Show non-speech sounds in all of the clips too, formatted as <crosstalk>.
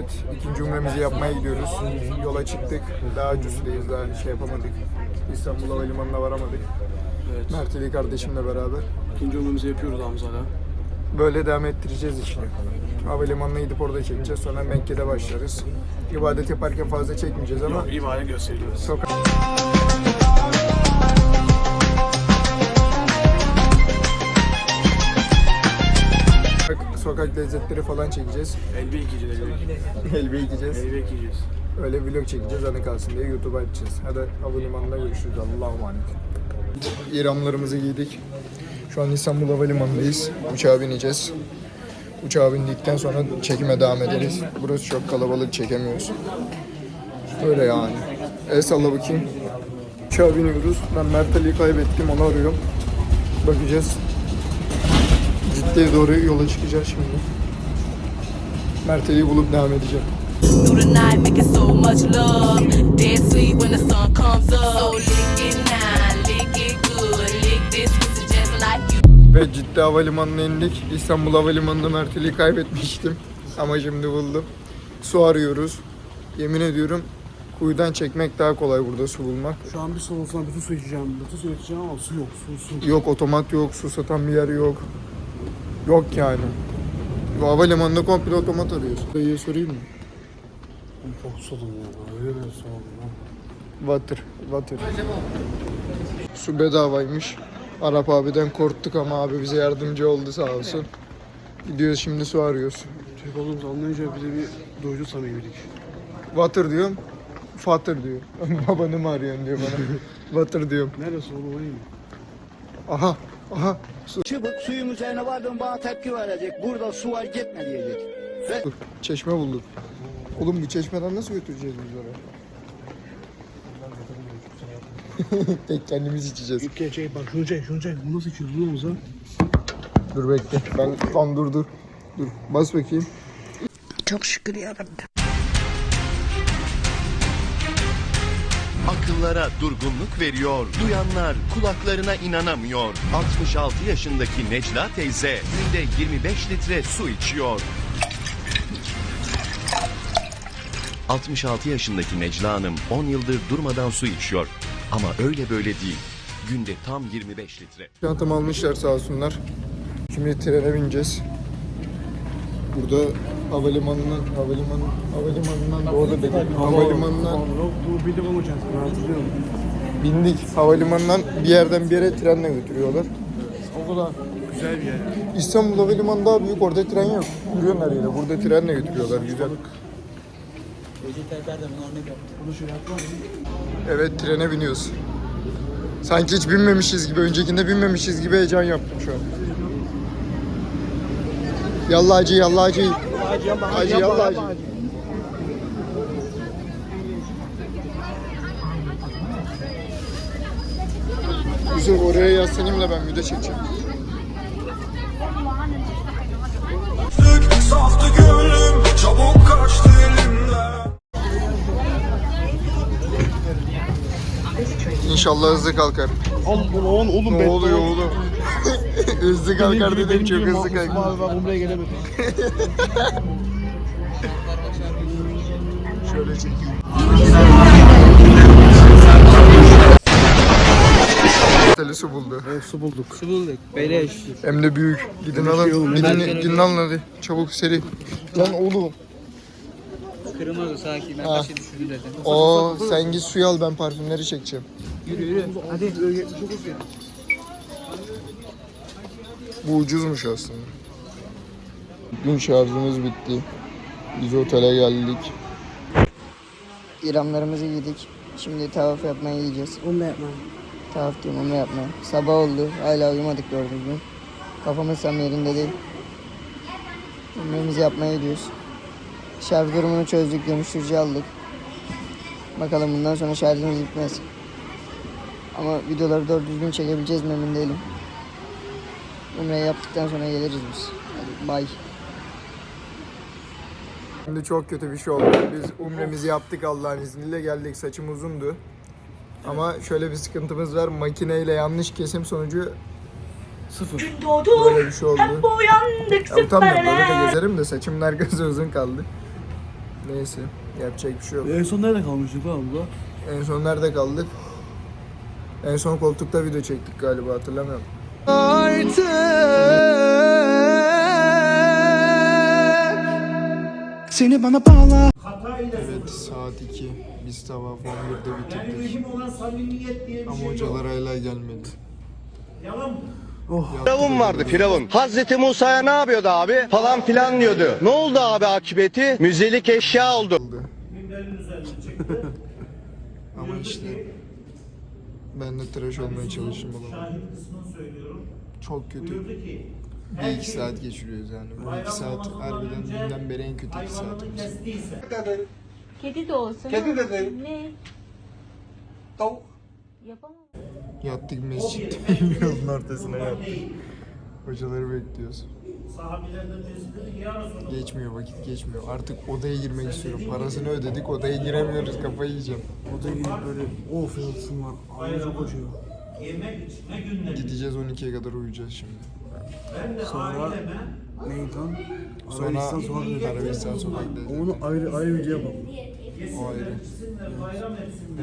Evet, ikinci umremizi yapmaya gidiyoruz. Yola çıktık. Daha ucuzdayız, daha şey yapamadık. İstanbul Havalimanı'na varamadık. Evet. Mert Ali kardeşimle beraber. İkinci ömrümüzü yapıyoruz Hamza'yla. Böyle devam ettireceğiz işini. Havalimanına gidip orada çekeceğiz. Sonra Mekke'de başlarız. İbadet yaparken fazla çekmeyeceğiz ama Yok, ibadet gösteriyoruz. sokak... Sokak lezzetleri falan çekeceğiz. Elbe yıkayacağız, <laughs> elbe. Yiyeceğiz. Elbe yıkayacağız. Öyle vlog çekeceğiz anı kalsın diye YouTube'a açacağız. Hadi havalimanında görüşürüz. Allah'a emanet. İramlarımızı giydik. Şu an İstanbul Havalimanı'ndayız. Uçağa bineceğiz. Uçağa bindikten sonra çekime devam ederiz. Burası çok kalabalık çekemiyoruz. Öyle yani. El salla bakayım. Uçağa biniyoruz. Ben Mert Ali'yi kaybettim. Onu arıyorum. Bakacağız. Ciddiye doğru yola çıkacağız şimdi. Mert Ali'yi bulup devam edeceğim. through the night, making so much love. Dead sweet when the sun comes up. So lick it now, lick it good, lick this pussy just like you. Ve Cidde Havalimanı'na indik. İstanbul Havalimanı'nda Merteli'yi kaybetmiştim. Ama şimdi buldum. Su arıyoruz. Yemin ediyorum kuyudan çekmek daha kolay burada su bulmak. Şu an bir su olsa bütün su içeceğim. Bütün su içeceğim ama su yok, su, su. Yok otomat yok, su satan bir yer yok. Yok yani. Bu havalimanında komple otomat arıyoruz. Dayıya sorayım mı? Çok susadım ya, öyle bir ya. Water, water. Su bedavaymış. Arap abiden korktuk ama abi bize yardımcı oldu sağ olsun. Gidiyoruz şimdi su arıyoruz. Türk olduğumuzu anlayınca bize bir doydu samimiydik. Water diyorum. Fatır diyor. <laughs> Babanı mı arıyorsun diyor bana. <laughs> Water diyorum. Neresi oğlum ayı mı? Aha. Aha. Su. Çıbık suyun üzerine vardım bana tepki verecek. Burada su var gitme diyecek. Ve Çeşme bulduk. Oğlum bu çeşmeden nasıl götüreceğiz biz oraya? <laughs> Tek kendimiz içeceğiz. Çek çek bak şunu çek şunu çek. Bu nasıl içiyoruz lan Hamza? Dur bekle. Ben tam dur dur. Dur. Bas bakayım. Akıllara durgunluk veriyor. Duyanlar kulaklarına inanamıyor. 66 yaşındaki Necla teyze günde 25 litre su içiyor. 66 yaşındaki Necla Hanım 10 yıldır durmadan su içiyor. Ama öyle böyle değil. Günde tam 25 litre. Çantamı almışlar sağ olsunlar. Şimdi trene bineceğiz. Burada havalimanından, havalimanı, havalimanından doğru dedim. Havalimanından bu bildim ama. Ben hatırlıyorum. bindik. Havalimanından bir yerden bir yere trenle götürüyorlar. O kadar güzel bir yer. İstanbul Havalimanı daha büyük. Orada tren yok. Yürüyorsun her yere. Burada trenle götürüyorlar. Güzel. Bunu şöyle yapma. Evet trene biniyoruz. Sanki hiç binmemişiz gibi, öncekinde binmemişiz gibi heyecan yaptım şu an. Yallah hacı, yallah hacı. Yallah hacı. Yusuf oraya da ben video çekeceğim. Saftı gönlüm çabuk kaçtı İnşallah hızlı kalkar. Al bunu on oğlum. Ne oluyor oğlum? <laughs> hızlı kalkar dedim çok hızlı kalkar. Ben Umre'ye gelemedim. <laughs> Şöyle çekeyim. Teli su buldu. Evet su bulduk. Hem de büyük. Gidin alın. Gidin, gidin alın hadi. Çabuk seri. Lan oğlum. Kırmızı sakin. Ben Ha. başa düşürdü dedim. Oo sen git suyu al ben parfümleri çekeceğim. Yürü yürü. Hadi. Bu ucuzmuş aslında. Gün şarjımız bitti. Biz otele geldik. İramlarımızı giydik. Şimdi tavaf yapmaya gideceğiz. Umre yapma. Tavaf diyorum umre yapmaya. Sabah oldu. Hala uyumadık doğru düzgün. Kafamız tam yerinde değil. Umremizi yapmaya gidiyoruz. Şarj durumunu çözdük. Dönüştürücü aldık. Bakalım bundan sonra şarjımız bitmez. Ama videoları doğru düzgün çekebileceğiz mi emin değilim. Umreyi yaptıktan sonra geliriz biz. Hadi bye. Şimdi çok kötü bir şey oldu. Biz umremizi yaptık Allah'ın izniyle geldik. Saçım uzundu. Ama şöyle bir sıkıntımız var. Makineyle yanlış kesim sonucu Sıfır. böyle bir şey oldu. Uyandık Ya utanmıyorum böyle de gezerim de saçımın arkası <laughs> uzun kaldı. Neyse yapacak bir şey yok. En son nerede kalmıştık lan burada? En son nerede kaldık? En son koltukta video çektik galiba hatırlamıyorum. Seni bana bağla. Evet saat 2. Biz tavaf 11'de bitirdik. Ama hocalar hala gelmedi. Firavun vardı Firavun. Hazreti Musa'ya ne yapıyordu abi? Falan filan diyordu. Ne oldu abi akıbeti? Müzelik eşya oldu. Oldu. <laughs> Ama işte ben de tıraş olmaya çalıştım oğlum. Çok kötü. Bir iki saat geçiriyoruz yani. Bu iki saat harbiden dünden beri en kötü iki saatimiz. Kedi de olsa. Kedi de derim. Ne? Tavuk. Yapamam. Yattık mescitte yolun ortasına yattık. Hocaları bekliyoruz. Geçmiyor vakit geçmiyor. Artık odaya girmek istiyorum. Parasını ödedik odaya giremiyoruz kafayı yiyeceğim. Odaya gidip böyle of yatsın var. Ağzım çok acıyor. Gideceğiz 12'ye kadar uyuyacağız şimdi. Sonra neydi lan? Sonra Arabistan. Arabistan sokakta. Onu ayrı ayrı video yapalım. O ayrı.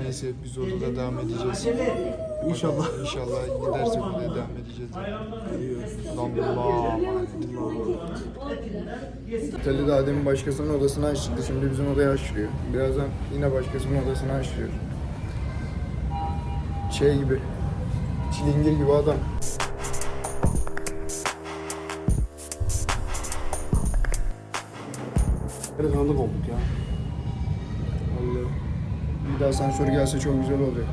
Neyse biz odada devam edeceğiz. İnşallah. İnşallah gidersek odaya devam edeceğiz. Allah Tali daha demin başkasının odasını açtı. Şimdi bizim odayı açtırıyor. Birazdan yine başkasının odasını açtırıyor. Şey gibi. Çilingir gibi adam. Biraz tanıdık olduk ya. Allah. Bir daha asansör gelse çok güzel oluyor.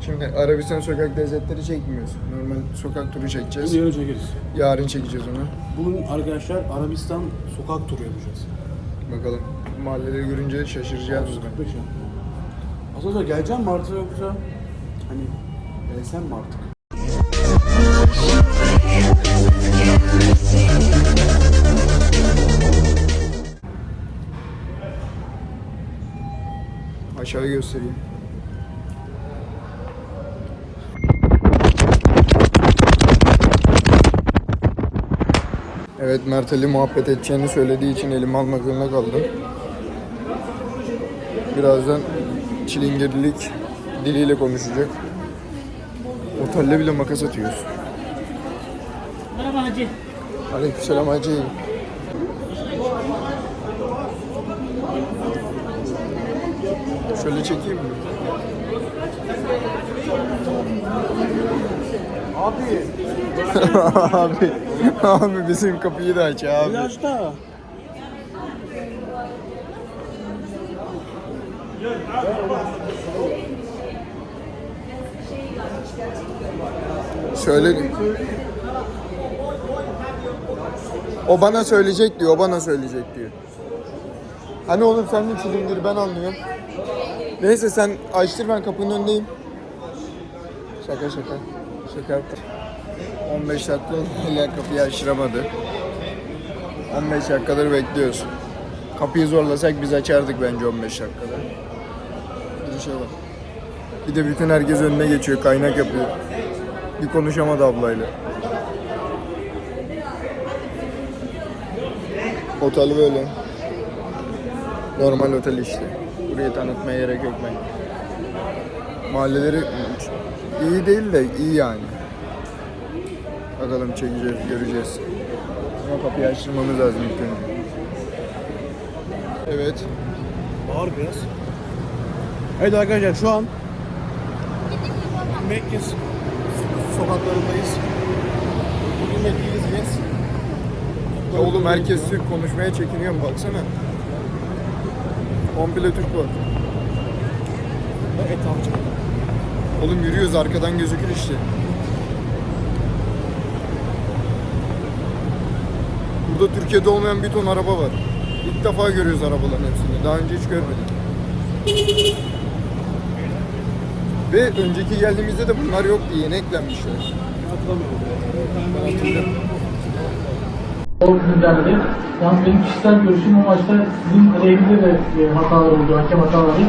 Şimdi Arabistan sokak lezzetleri çekmiyoruz. Normal sokak turu çekeceğiz. Bunu yarın çekeriz. Yarın çekeceğiz onu. Bugün arkadaşlar Arabistan sokak turu yapacağız. Bakalım. Mahalleleri görünce şaşıracağız biz. 45 ya. Aslında geleceğim mi artık yoksa hani gelsem mi artık? Aşağı göstereyim. Evet Mert Ali muhabbet edeceğini söylediği için elimi almak zorunda kaldım. Birazdan çilingirlik diliyle konuşacak. Otelde bile makas atıyoruz. Merhaba hacı. Aleykümselam hacı. Şöyle çekeyim mi? Abi <laughs> abi, abi bizim kapıyı da aç abi. biraz da. Söyle. O bana söyleyecek diyor, o bana söyleyecek diyor. Hani oğlum sen de çilingir ben anlıyorum. Neyse sen açtır ben kapının önündeyim. Şaka şaka. Şaka yaptım. 15 dakika oldu, <laughs> hala kapıyı açtıramadı. 15 dakikadır bekliyoruz. Kapıyı zorlasak biz açardık bence 15 dakikada. Bir şey var. Bir de bütün herkes önüne geçiyor, kaynak yapıyor. Bir konuşamadı ablayla. Otel böyle. Normal otel işte. Burayı tanıtmaya gerek yok bence. Mahalleleri iyi değil de iyi yani. Bakalım çekeceğiz, göreceğiz. Ama kapıyı açtırmamız lazım ilk önce. Evet. Bağır biraz. Evet arkadaşlar şu an Mekke sokaklarındayız. Bugün Mekke'yi gezeceğiz. Ya oğlum herkes Türk konuşmaya çekiniyor mu baksana. Komple Türk var. Ve et alacağım. Oğlum yürüyoruz arkadan gözükür işte. Burada Türkiye'de olmayan bir ton araba var. İlk defa görüyoruz arabaların hepsini. Daha önce hiç görmedik. Ve önceki geldiğimizde de bunlar yoktu. Yeni eklenmişler. Hatırlamıyorum. Ben hatırlıyorum zor günlerde. Yalnız benim kişisel görüşüm o maçta sizin aleyhinde de e, hatalar oldu, hakem hataları.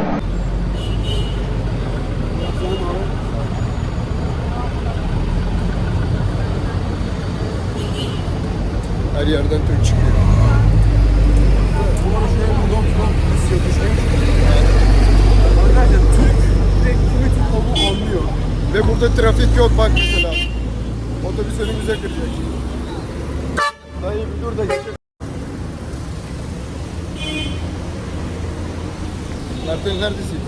Her yerden Türk çıkıyor. Arkadaşlar Türk direkt kimi Türk olduğunu anlıyor. Ve burada trafik yok bak mesela. Otobüs önümüze kıracak. Dayı bir dur da geçelim. Mertel neredesin?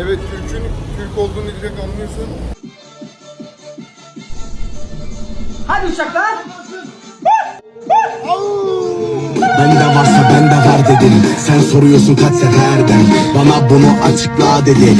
Evet Türk'ün Türk olduğunu direkt anlıyorsun. Bende varsa bende var dedim Sen soruyorsun kaç seferden Bana bunu açıkla dedi